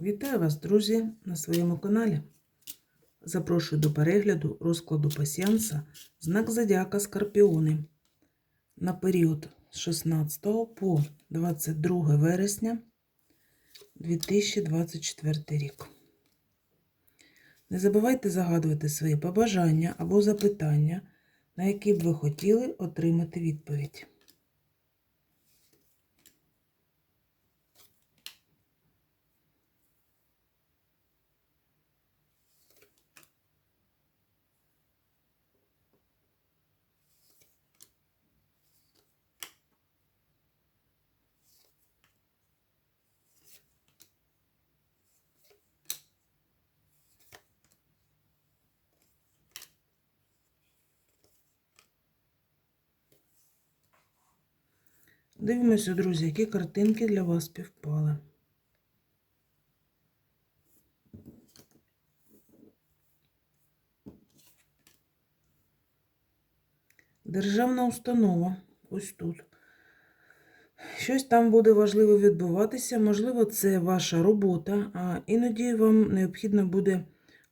Вітаю вас, друзі, на своєму каналі. Запрошую до перегляду розкладу пасіанса знак Зодіака Скорпіони на період з 16 по 22 вересня 2024 рік. Не забувайте загадувати свої побажання або запитання, на які б ви хотіли отримати відповідь. Дивимося, друзі, які картинки для вас співпали. Державна установа ось тут. Щось там буде важливо відбуватися, можливо, це ваша робота, а іноді вам необхідно буде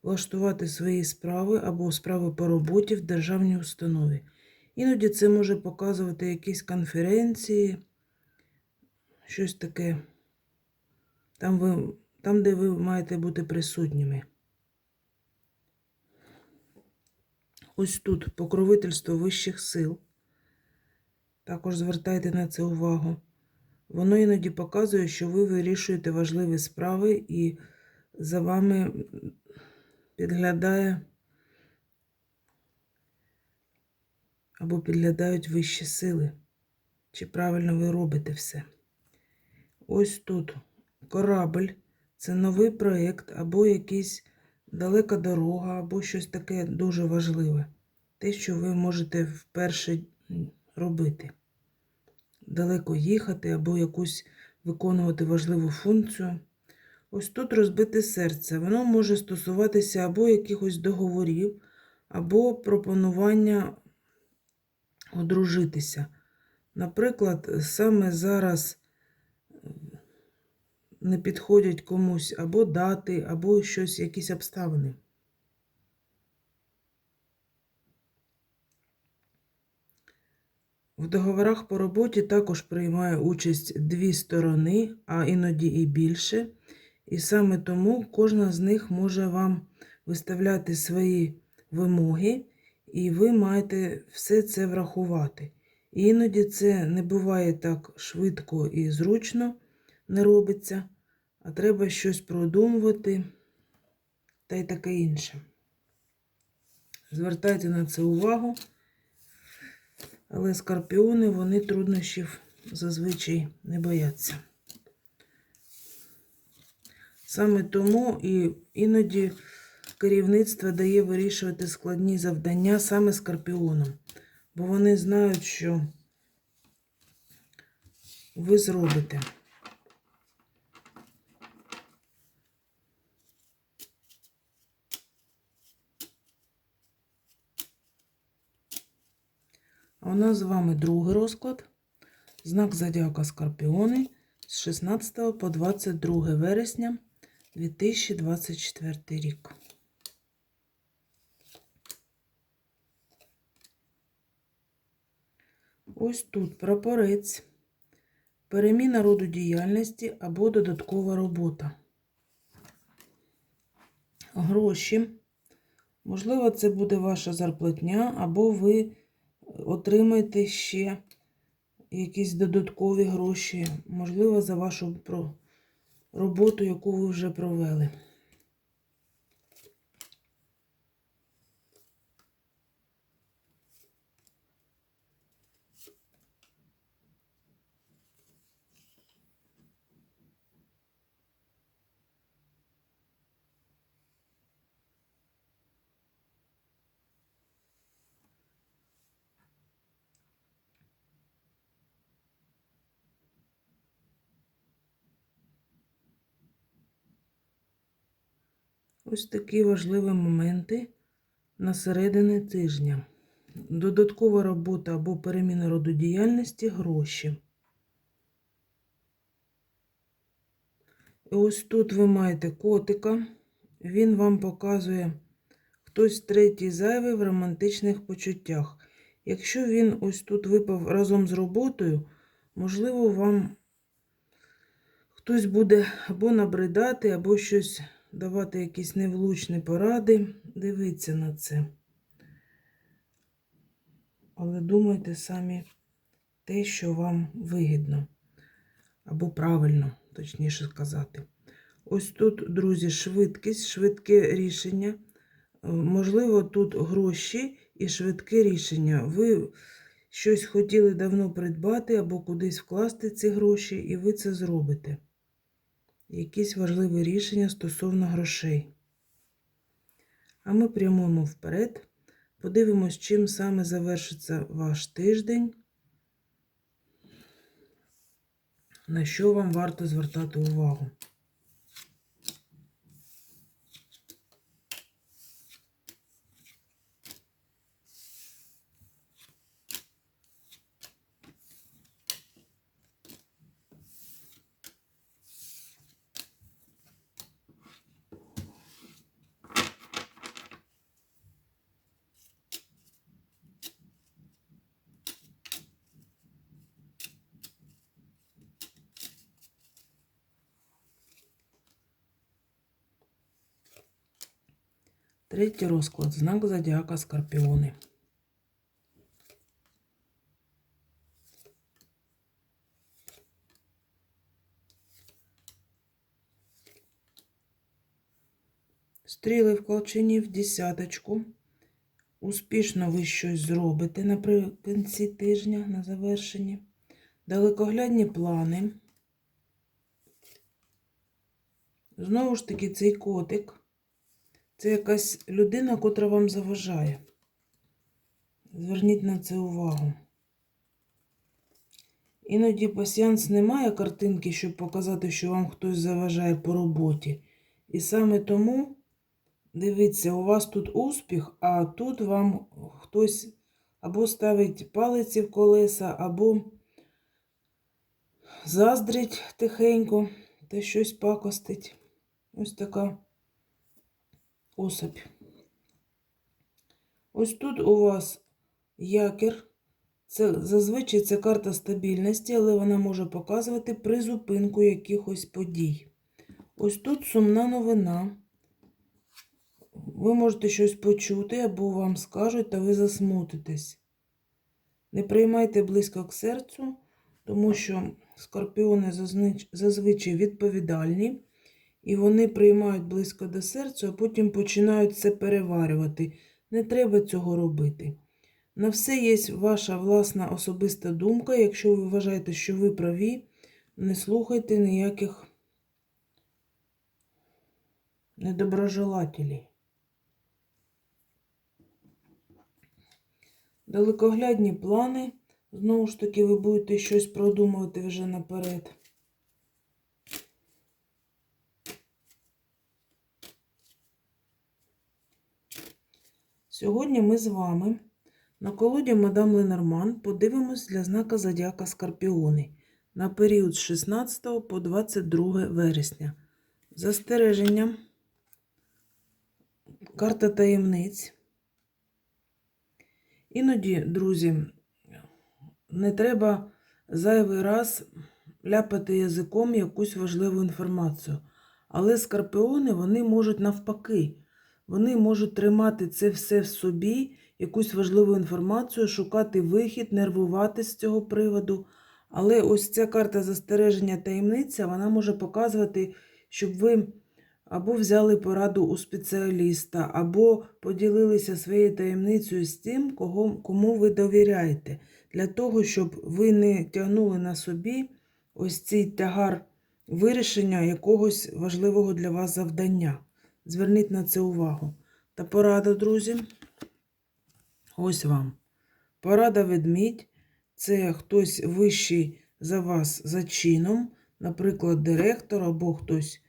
влаштувати свої справи або справи по роботі в державній установі. Іноді це може показувати якісь конференції, щось таке, там, ви, там де ви маєте бути присутніми. Ось тут покровительство вищих сил. Також звертайте на це увагу. Воно іноді показує, що ви вирішуєте важливі справи і за вами підглядає або підглядають вищі сили. Чи правильно ви робите все? Ось тут корабль це новий проєкт, або якийсь далека дорога, або щось таке дуже важливе. Те, що ви можете вперше робити. Далеко їхати, або якусь виконувати важливу функцію. Ось тут розбите серце. Воно може стосуватися або якихось договорів, або пропонування одружитися. Наприклад, саме зараз не підходять комусь або дати, або щось, якісь обставини. В договорах по роботі також приймає участь дві сторони, а іноді і більше. І саме тому кожна з них може вам виставляти свої вимоги, і ви маєте все це врахувати. Іноді це не буває так швидко і зручно не робиться, а треба щось продумувати та й таке інше. Звертайте на це увагу, але скорпіони вони труднощів зазвичай не бояться. Саме тому і іноді керівництво дає вирішувати складні завдання саме скорпіонам, бо вони знають, що ви зробите. А у нас з вами другий розклад. Знак Зодіака Скорпіони з 16 по 22 вересня 2024 рік. Ось тут прапорець, переміна роду діяльності або додаткова робота. Гроші. Можливо, це буде ваша зарплатня, або ви отримаєте ще якісь додаткові гроші, можливо, за вашу роботу, яку ви вже провели. Ось такі важливі моменти на середини тижня. Додаткова робота або переміна роду діяльності гроші. І ось тут ви маєте котика. Він вам показує хтось третій зайвий в романтичних почуттях. Якщо він ось тут випав разом з роботою, можливо, вам хтось буде або набридати, або щось давати якісь невлучні поради. Дивіться на це. Але думайте самі те, що вам вигідно, або правильно, точніше сказати. Ось тут, друзі, швидкість, швидке рішення. Е, Можливо, тут гроші і швидке рішення. Ви щось хотіли давно придбати або кудись вкласти ці гроші, і ви це зробите. Якісь важливі рішення стосовно грошей. А ми прямуємо вперед. Подивимось, чим саме завершиться ваш тиждень, на що вам варто звертати увагу. Третій розклад. Знак зодіака Скорпіони. Стріли в колчині в десяточку. Успішно ви щось зробите наприкінці тижня на завершенні. Далекоглядні плани. Знову ж таки, цей котик. Це якась людина, котра вам заважає. Зверніть на це увагу. Іноді пасіянс немає картинки, щоб показати, що вам хтось заважає по роботі. І саме тому, дивіться, у вас тут успіх, а тут вам хтось або ставить палиці в колеса, або заздрить тихенько та щось пакостить. Ось така особь. Ось тут у вас якір. Це зазвичай це карта стабільності, але вона може показувати призупинку якихось подій. Ось тут сумна новина. Ви можете щось почути, або вам скажуть, та ви засмутитесь. Не приймайте близько к серцю, тому що скорпіони зазвичай відповідальні. І вони приймають близько до серця, а потім починають це переварювати. Не треба цього робити. На все є ваша власна особиста думка. Якщо ви вважаєте, що ви праві, не слухайте ніяких недоброжелателей. Далекоглядні плани. Знову ж таки, ви будете щось продумувати вже наперед. Сьогодні ми з вами на колоді Мадам Ленорман подивимось для знака Зодіака Скорпіони на період з 16 по 22 вересня. Застереження, карта таємниць. Іноді, друзі, не треба зайвий раз ляпати язиком якусь важливу інформацію. Але скорпіони вони можуть навпаки. Вони можуть тримати це все в собі, якусь важливу інформацію, шукати вихід, нервувати з цього приводу. Але ось ця карта застереження таємниця, вона може показувати, щоб ви або взяли пораду у спеціаліста, або поділилися своєю таємницею з тим, кого, кому ви довіряєте, для того, щоб ви не тягнули на собі ось цей тягар вирішення якогось важливого для вас завдання. Зверніть на це увагу. Та порада, друзі. Ось вам. Порада ведмідь це хтось вищий за вас за чином, наприклад, директор або хтось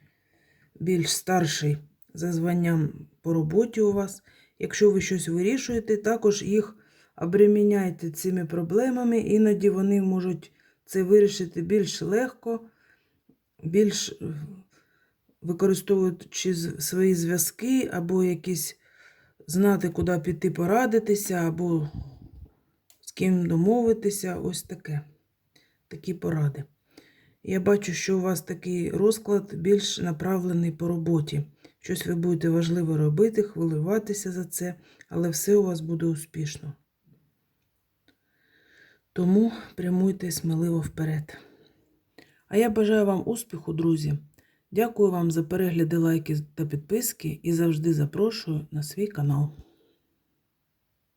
більш старший за званням по роботі у вас. Якщо ви щось вирішуєте, також їх обреміняйте цими проблемами, іноді вони можуть це вирішити більш легко, більш використовуючи свої зв'язки, або якісь знати, куди піти порадитися, або з ким домовитися. Ось таке. Такі поради. Я бачу, що у вас такий розклад більш направлений по роботі. Щось ви будете важливо робити, хвилюватися за це, але все у вас буде успішно. Тому прямуйте сміливо вперед. А я бажаю вам успіху, друзі. Дякую вам за перегляди, лайки та підписки і завжди запрошую на свій канал.